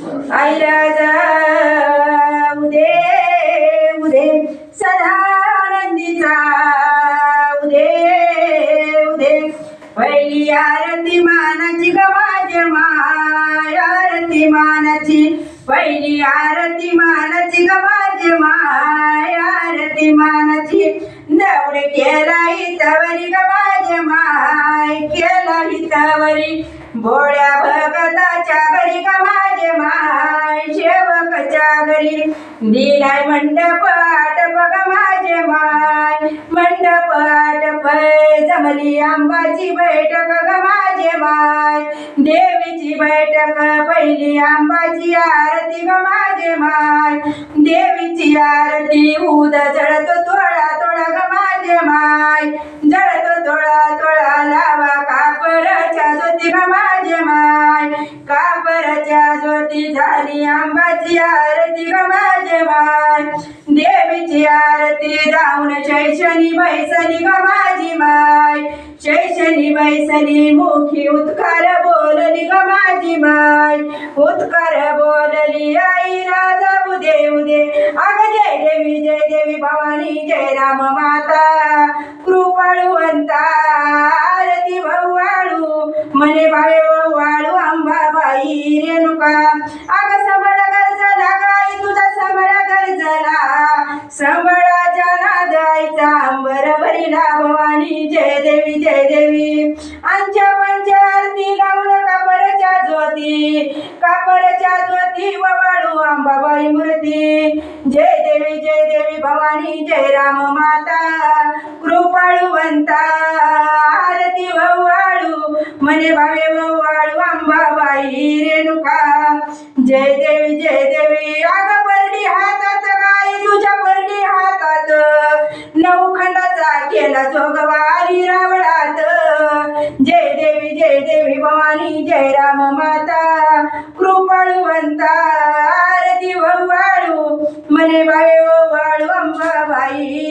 आई राजा उदे उदे सदानंदीचा उदे उदे. पहिली आरती मानाची ग माय आरती मानाची. पहिली आरती मानाची ग माय आरती मानाची. दौड केला हितावरी ग माय केला हितावरी. भोळ्या भगताच्या घरी गवा माझे माय सेवकच्या घरी दिलाय मंडप आटप ग माझे माय. मंडप आटप जमली आंबाची बैठक ग माझे माय. देवीची बैठक पहिली आंबाची आरती ग माझे माय. देवीची आरती उद कापराच्या ज्योती झाली आंबाची आरती ग माझे माय देवीची आरती जाऊन शैक्षणी बैसली ग माझी माय. शैक्षणी बैसली मुखी उत्कार बोलली ग माझी माय. उत्कार बोलली आई राजा उदे उदे. अग जय देवी जय देवी भवानी जय राम माता. अंबाबाई रेणुका अग गरजला गाई तुझा गरजला. नादायचा अंबर भरिला भवानी जय देवी जय देवी. आमच्या आरती लावून कापरच्या ज्योती. कापरच्या ज्योती ववाळू अंबाबाई मूर्ती. जय देवी जय देवी भवानी. जय राम माता. कृपाळुवंता जय देवी जय देवी आग परडी हातात गाई तुझ्या परडी हातात. नऊ खंडाचा केला जोगवारी रावळात. जय देवी जय देवी भवानी जय राम माता. कृपाळुवंता आरती वाळू. मने बाळे वाळू अंबाबाई